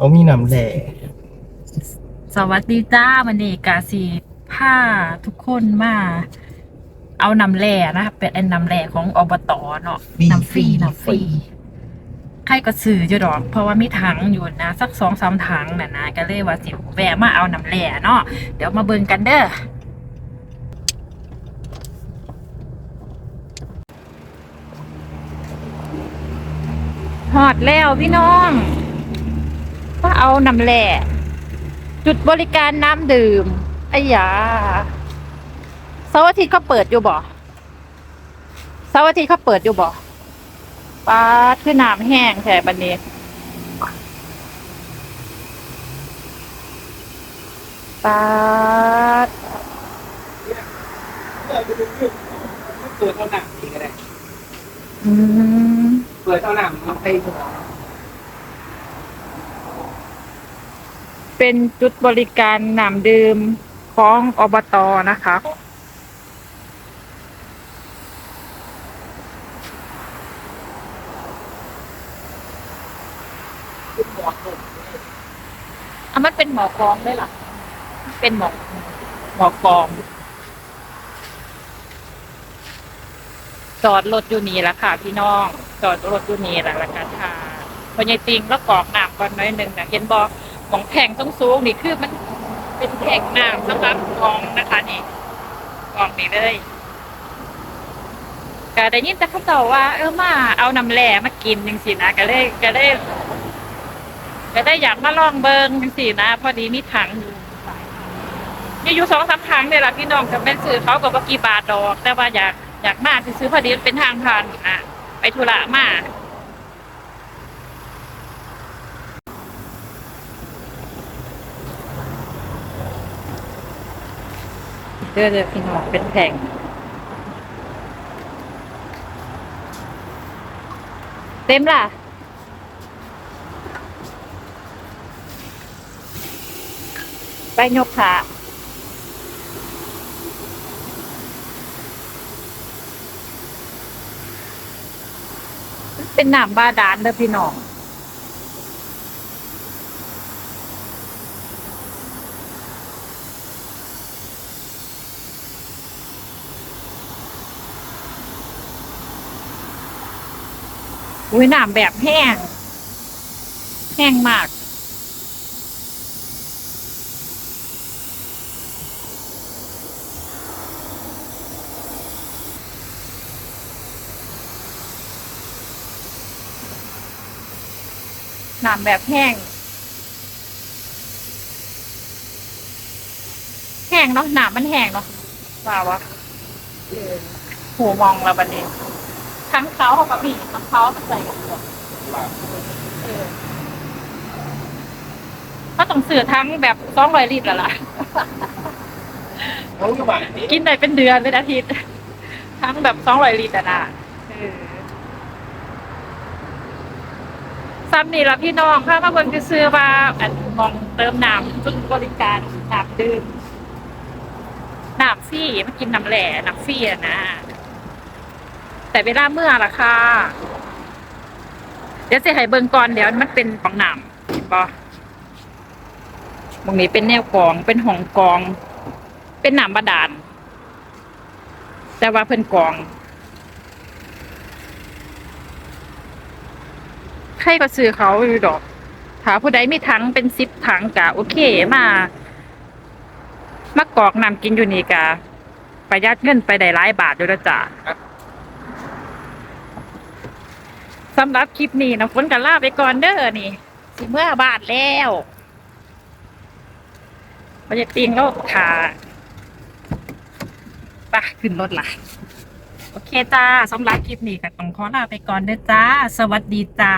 เขามีน้ำแหล่สวัสดีจ้ามันนี่กาสีผ้าทุกคนมา เอานำแหล่นะคะเป็นอันนำแหล่ของอบตเนาะนำฟรีนำฟรีใครก็ซื้ออยู่ดอก เพราะว่ามีถังอยู่นะ สักสองสามถังน่ะนะก็เลยว่าสิแวะมาเอานำแหล่เนาะเดี๋ยวมาเบิ่งกันเด้อหอดแล้วพี่น้องก็ เอานำแหล่จุดบริการน้ำดื่มไอ้ยาเสาร์อาทิตย์เขาเปิดอยู่บ่เสาร์อาทิตย์เขาเปิดอยู่บ่ปาดคือน้ำแห้งแถบันนี้ปาดเปิดเท่าหนังนี่ก็ได้ อืม เปิดเท่าหนังมันไปหัว เป็นจุดบริการน้ำดื่มของอบตนะคะขึ้นหมอดลงอะมันเป็นหมอกรองได้หรอเป็นหมอกหมอกรอง จอดรถอยู่นี่แหละค่ะ พี่น้อง จอดรถอยู่นี่แหละละกันค่ะพอใหญติงแล้วกรอกน้ำก่อนน้อยหนึ่งนะเห็นบอก ของแผงต้องสูงๆนี่คือมันเป็นแผงน้ำสำหรับกรองนะคะนี่กองนี่เลยก็ได้ยินแต่เขาเจ้าว่า เออมาเอาน้ำแร่มากินจังสินะก็เลยก็เลยก็ได้อยากมาลองเบิงจังสี่นะ พอดีมีถังอยู่มีอยู่สองสามถังเนี่ยละพี่น้องจะเป็นซื้อเขากับว่ากี่บาทดอก แต่ว่าอยากอยากมาซื้อพอดีเป็นทางผ่านอะไปธุระมา เด้อเด้อพี่น้องเป็นแผงเต็มล่ะไปยกขาเป็นหนามบาดาลเด้อพี่น้อง อุ้ยหนามแบบแห้ง แห้งมากหนามแบบแห้ง แห้งเนาะหนามมันแห้งเนาะว่าวะหูมองแล้วบันนี้ ทั้งเขาเขากับพี่ทั้งเขาใส่กันหมดเออก็ต้องเสือทั้งแบบสองร้อยลิตรแล้วล่ะเขาอยู่บ้านนี้กินได้เป็นเดือนเป็นอาทิตย์ ทั้งแบบสองร้อยลิตรอะนะเออซ้ำนี่ละพี่น้องถ้ามาเบิ่งจะซื้อว่าอันมองเติมน้ำจุดบริการน้ำดื่มน้ำฟรีมากินน้ำแหล่น้ำฟรีอะนะ แต่เวลาเมื่อล่ะค่ะ เดี๋ยวจะให้เบิ่งก่อนเดี๋ยวมันเป็นของหน้ำเห็นปะตรงนี้เป็นแนวกองเป็นห้องกอง เป็นหน้ำบาดาลแต่ว่าเพิ่นกองใครก็ซื้อเขาอยู่ดอกถ้าผู้ใดมีถังเป็นสิบถังกะโอเคมามากรอกนำกินอยู่นี่กะประหยัดเงินไปได้หลายบาทอยู่แล้วจ้ะ สำหรับคลิปนี้นะฝนกันลาไปก่อนเด้อนี่สิเมื่อบาทแล้วมันจะติงแล้วขาไปขึ้นรถละโอเคจ้าสำหรับคลิปนี้ก็ต้องขอลาไปก่อนเด้อจ้า สวัสดีจ้า